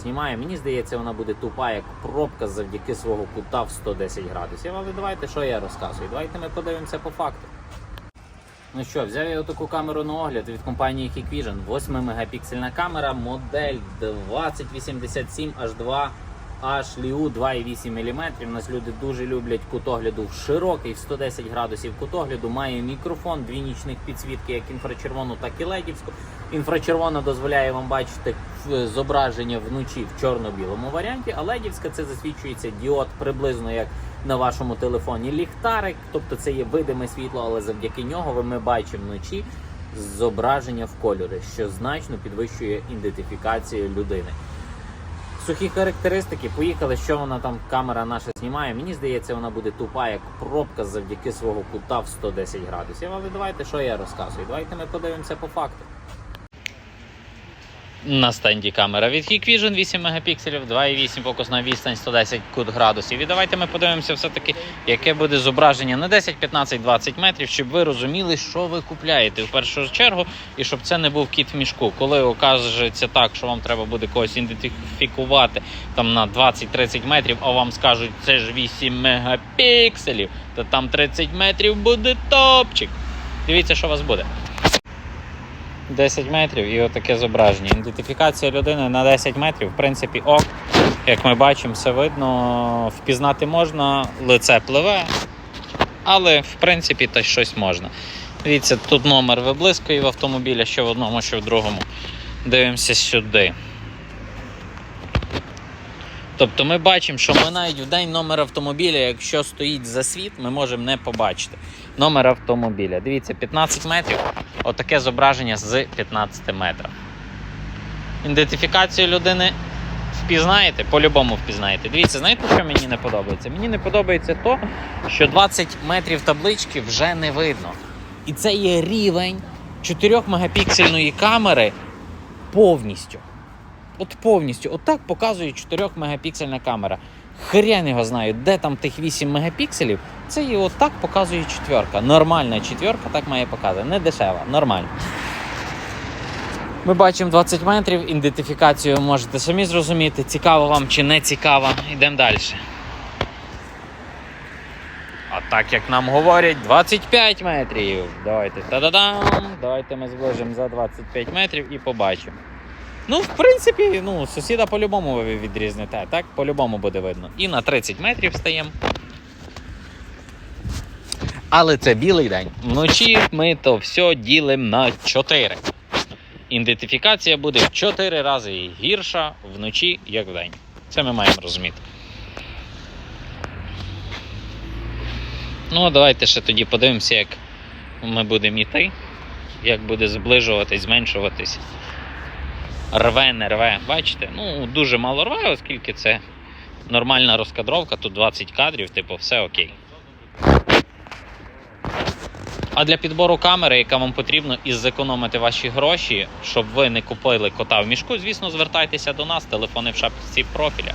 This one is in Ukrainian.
знімає. Мені здається, вона буде тупа, як пробка завдяки свого кута в 110 градусів. Але давайте, що я розказую. Давайте ми подивимося по факту. Ну що, взяв я таку камеру на огляд від компанії Hikvision. 8 мегапіксельна камера, модель 2087 H2 HLiu 2,8 мм. У нас люди дуже люблять кут огляду в широкий, в 110 градусів кут огляду. Має мікрофон, дві нічних підсвітки, як інфрачервону, так і ледівську. Інфрачервона дозволяє вам бачити зображення вночі в чорно-білому варіанті, а ледівська це засвідчується діод приблизно як на вашому телефоні ліхтарик, тобто це є видиме світло, але завдяки нього ми бачимо вночі зображення в кольорі, що значно підвищує ідентифікацію людини. Сухі характеристики, поїхали, що вона там камера наша знімає. Мені здається, вона буде тупа, як пробка завдяки свого кута в 110 градусів. Але давайте, що я розказую. Давайте ми подивимося по факту. На стенді камера від Hikvision 8 мегапікселів, 2,8 фокусна відстань 110 кут градусів. І давайте ми подивимося все-таки, яке буде зображення на 10, 15, 20 метрів, щоб ви розуміли, що ви купляєте в першу чергу, і щоб це не був кіт в мішку. Коли окажеться так, що вам треба буде когось ідентифікувати там на 20-30 метрів, а вам скажуть, це ж 8 мегапікселів, то там 30 метрів буде топчик. Дивіться, що у вас буде. 10 метрів і отаке зображення. Ідентифікація людини на 10 метрів, в принципі, ок. Як ми бачимо, все видно, впізнати можна, лице пливе, але в принципі та щось можна. Дивіться, тут номер виблискує в автомобіля, що в одному, що в другому. Дивимося сюди. Тобто ми бачимо, що ми навіть в день номер автомобіля, якщо стоїть засвіт, ми можемо не побачити. Номер автомобіля. Дивіться, 15 метрів. Отаке зображення з 15 метра. Ідентифікацію людини впізнаєте, по-любому впізнаєте. Дивіться, знаєте, що мені не подобається? Мені не подобається то, що 20 метрів таблички вже не видно. І це є рівень 4 мегапіксельної камери повністю. От повністю. От показує 4 мегапіксельна камера. Хрен його знаю, де там тих 8 мегапікселів. Це і от показує четверка. Нормальна четверка так має показувати. Не дешева, нормально. Ми бачимо 20 метрів, ідентифікацію можете самі зрозуміти, цікаво вам чи не цікаво. Йдемо далі. А так як нам говорять, 25 метрів. Давайте та-да-дам! Давайте ми зближимо за 25 метрів і побачимо. Ну, в принципі, ну, сусіда по-любому відрізнете, так? По-любому буде видно. І на 30 метрів стаємо. Але це білий день. Вночі ми то все ділимо на 4. Ідентифікація буде в 4 рази гірша вночі, як вдень. Це ми маємо розуміти. Ну, давайте ще тоді подивимося, як ми будемо йти, як буде зближуватись, зменшуватись. Рве, не рве. Бачите? Ну, дуже мало рве, оскільки це нормальна розкадровка, тут 20 кадрів, типу, все окей. А для підбору камери, яка вам потрібно, і зекономити ваші гроші, щоб ви не купили кота в мішку, звісно, звертайтеся до нас, телефони в шапці профіля.